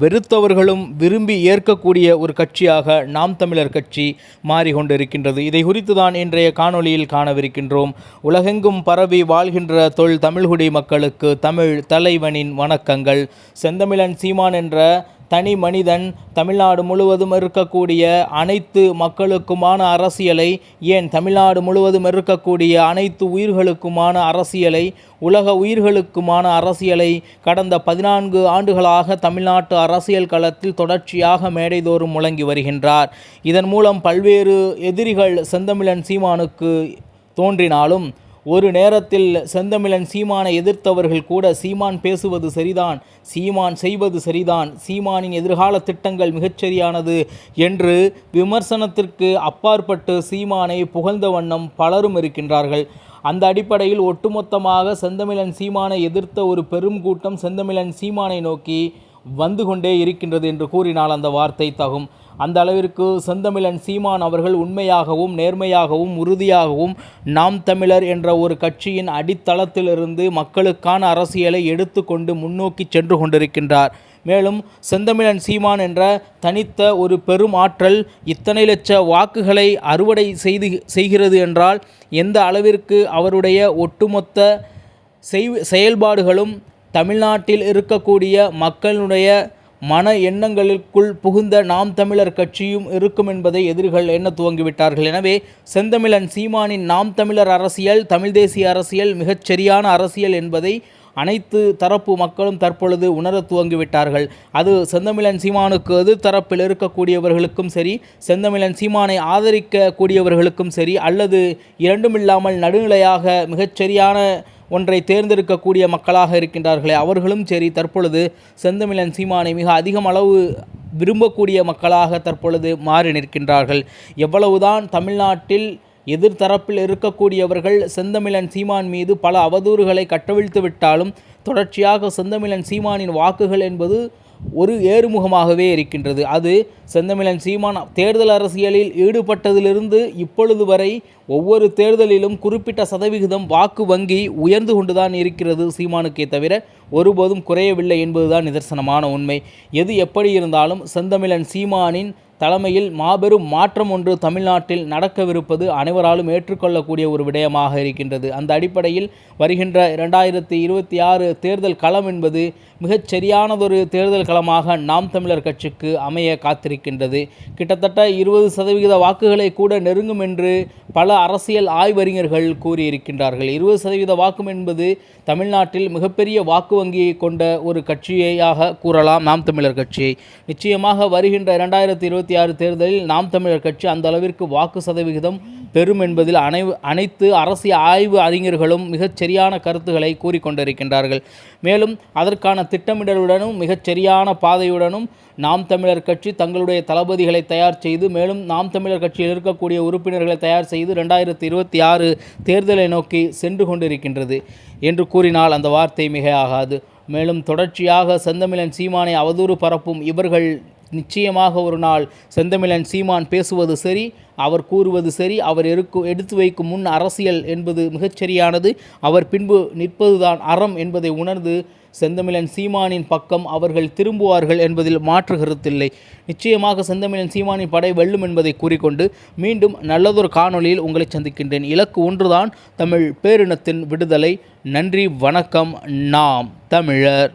வெறுத்தவர்களும் விரும்பி ஏற்கக்கூடிய ஒரு கட்சியாக நாம் தமிழர் கட்சி மாறிக்கொண்டிருக்கின்றது. இதை குறித்து தான் இன்றைய காணொளியில் காணவிருக்கின்றோம். உலகெங்கும் பரவி வாழ்கின்ற தொல் தமிழ்குடி மக்களுக்கு தமிழ் தலைவனின் வணக்கங்கள். செந்தமிழன் சீமான் என்ற தனி மனிதன் தமிழ்நாடு முழுவதும் இருக்கக்கூடிய அனைத்து மக்களுக்குமான அரசியலை ஏன் தமிழ்நாடு முழுவதும் இருக்கக்கூடிய அனைத்து உயிர்களுக்குமான அரசியலை உலக உயிர்களுக்குமான அரசியலை கடந்த பதினான்கு ஆண்டுகளாக தமிழ்நாட்டு அரசியல் களத்தில் தொடர்ச்சியாக மேடைதோறும் முழங்கி வருகின்றார். இதன் மூலம் பல்வேறு எதிரிகள் செந்தமிழன் சீமானுக்கு தோன்றினாலும் ஒரு நேரத்தில் செந்தமிழன் சீமானை எதிர்த்தவர்கள் கூட சீமான் பேசுவது சரிதான் சீமான் செய்வது சரிதான் சீமானின் எதிர்கால திட்டங்கள் மிகச்சரியானது என்று விமர்சனத்திற்கு அப்பாற்பட்டு சீமானை புகழ்ந்த வண்ணம் பலரும் இருக்கின்றார்கள். அந்த அடிப்படையில் ஒட்டுமொத்தமாக செந்தமிழன் சீமானை எதிர்த்த ஒரு பெரும் கூட்டம் செந்தமிழன் சீமானை நோக்கி வந்து கொண்டே இருக்கின்றது என்று கூறினால் அந்த வார்த்தை தகும். அந்த அளவிற்கு செந்தமிழன் சீமான் அவர்கள் உண்மையாகவும் நேர்மையாகவும் உறுதியாகவும் நாம் தமிழர் என்ற ஒரு கட்சியின் அடித்தளத்திலிருந்து மக்களுக்கான அரசியலை எடுத்துக்கொண்டு முன்னோக்கி சென்று கொண்டிருக்கின்றார். மேலும் செந்தமிழன் சீமான் என்ற தனித்த ஒரு பெரும் ஆற்றல் இத்தனை லட்ச வாக்குகளை அறுவடை செய்து செய்கிறது என்றால் எந்த அளவிற்கு அவருடைய ஒட்டுமொத்த செய் செயல்பாடுகளும் தமிழ்நாட்டில் இருக்கக்கூடிய மக்களுடைய மன எண்ணங்களுக்குள் புகுந்த நாம் தமிழர் கட்சியும் இருக்கும் என்பதை எதிரிகள் எண்ண துவங்கிவிட்டார்கள். எனவே செந்தமிழன் சீமானின் நாம் தமிழர் அரசியல் தமிழ் தேசிய அரசியல் மிகச் சரியான அரசியல் என்பதை அனைத்து தரப்பு மக்களும் தற்பொழுது உணர துவங்கிவிட்டார்கள். அது செந்தமிழன் சீமானுக்கு எதிர் தரப்பில் இருக்கக்கூடியவர்களுக்கும் சரி செந்தமிழன் சீமானை ஆதரிக்கக்கூடியவர்களுக்கும் சரி அல்லது இரண்டுமில்லாமல் நடுநிலையாக மிகச்சரியான ஒன்றை தேர்ந்தெடுக்கக்கூடிய மக்களாக இருக்கின்றார்களே அவர்களும் சரி தற்பொழுது செந்தமிழன் சீமானை மிக அதிகம் அளவு விரும்பக்கூடிய மக்களாக தற்பொழுது மாறி நிற்கின்றார்கள். எவ்வளவுதான் தமிழ்நாட்டில் எதிர்த்தரப்பில் இருக்கக்கூடியவர்கள் செந்தமிழன் சீமான் மீது பல அவதூறுகளை கட்டவிழ்த்து விட்டாலும் தொடர்ச்சியாக செந்தமிழன் சீமானின் வாக்குகள் என்பது ஒரு ஏறுமுகமாகவே இருக்கின்றது. அது செந்தமிழன் சீமான் தேர்தல் அரசியலில் ஈடுபட்டதிலிருந்து இப்பொழுது வரை ஒவ்வொரு தேர்தலிலும் குறிப்பிட்ட சதவிகிதம் வாக்கு வங்கி உயர்ந்து கொண்டுதான் இருக்கிறது சீமானுக்கே தவிர ஒருபோதும் குறையவில்லை என்பதுதான் நிதர்சனமான உண்மை. எது எப்படி இருந்தாலும் செந்தமிழன் சீமானின் தலைமையில் மாபெரும் மாற்றம் ஒன்று தமிழ்நாட்டில் நடக்கவிருப்பது அனைவராலும் ஏற்றுக்கொள்ளக்கூடிய ஒரு விடயமாக இருக்கின்றது. அந்த அடிப்படையில் வருகின்ற இரண்டாயிரத்தி இருபத்தி ஆறு தேர்தல் களம் என்பது மிகச் சரியானதொரு தேர்தல் களமாக நாம் தமிழர் கட்சிக்கு அமைய காத்திருக்கின்றது. கிட்டத்தட்ட இருபது சதவிகித வாக்குகளை கூட நெருங்கும் என்று பல அரசியல் ஆய்வறிஞர்கள் கூறியிருக்கின்றார்கள். இருபது சதவீத வாக்கும் என்பது தமிழ்நாட்டில் மிகப்பெரிய வாக்கு வங்கியை கொண்ட ஒரு கட்சியாக கூறலாம் நாம் தமிழர் கட்சியை நிச்சயமாக வருகின்ற இரண்டாயிரத்தி இருபத்தி ஆறு தேர்தலில் நாம் தமிழர் கட்சி அந்த அளவிற்கு வாக்கு சதவிகிதம் பெறும் என்பதில் அனை அனைத்து அரசியல் ஆய்வு அறிஞர்களும் மிகச்சரியான கருத்துக்களை கூறிக்கொண்டிருக்கின்றார்கள். மேலும் அதற்கான திட்டமிடலுடனும் மிகச்சரியான பாதையுடனும் நாம் தமிழர் கட்சி தங்களுடைய தளபதிகளை தயார் செய்து மேலும் நாம் தமிழர் கட்சியில் இருக்கக்கூடிய உறுப்பினர்களை தயார் செய்து ரெண்டாயிரத்தி இருபத்தி ஆறு தேர்தலை நோக்கி சென்று கொண்டிருக்கின்றது என்று கூறினால் அந்த வார்த்தை மிகையாகாது மேலும் தொடர்ச்சியாக செந்தமிழன் சீமானை அவதூறு பரப்பும் இவர்கள் நிச்சயமாக ஒரு நாள் செந்தமிழன் சீமான் பேசுவது சரி அவர் கூறுவது சரி அவர் எடுக்கு எடுத்து வைக்கும் முன் அரசியல் என்பது மிகச்சரியானது அவர் பின்பு நிற்பதுதான் அறம் என்பதை உணர்ந்து செந்தமிழன் சீமானின் பக்கம் அவர்கள் திரும்புவார்கள் என்பதில் மாற்று கருத்தில்லை. நிச்சயமாக செந்தமிழன் சீமானின் படை வெல்லும் என்பதை கூறிக்கொண்டு மீண்டும் நல்லதொரு காணொளியில் உங்களை சந்திக்கின்றேன். இலக்கு ஒன்றுதான் தமிழ் பேரினத்தின் விடுதலை. நன்றி வணக்கம். நாம் தமிழர்.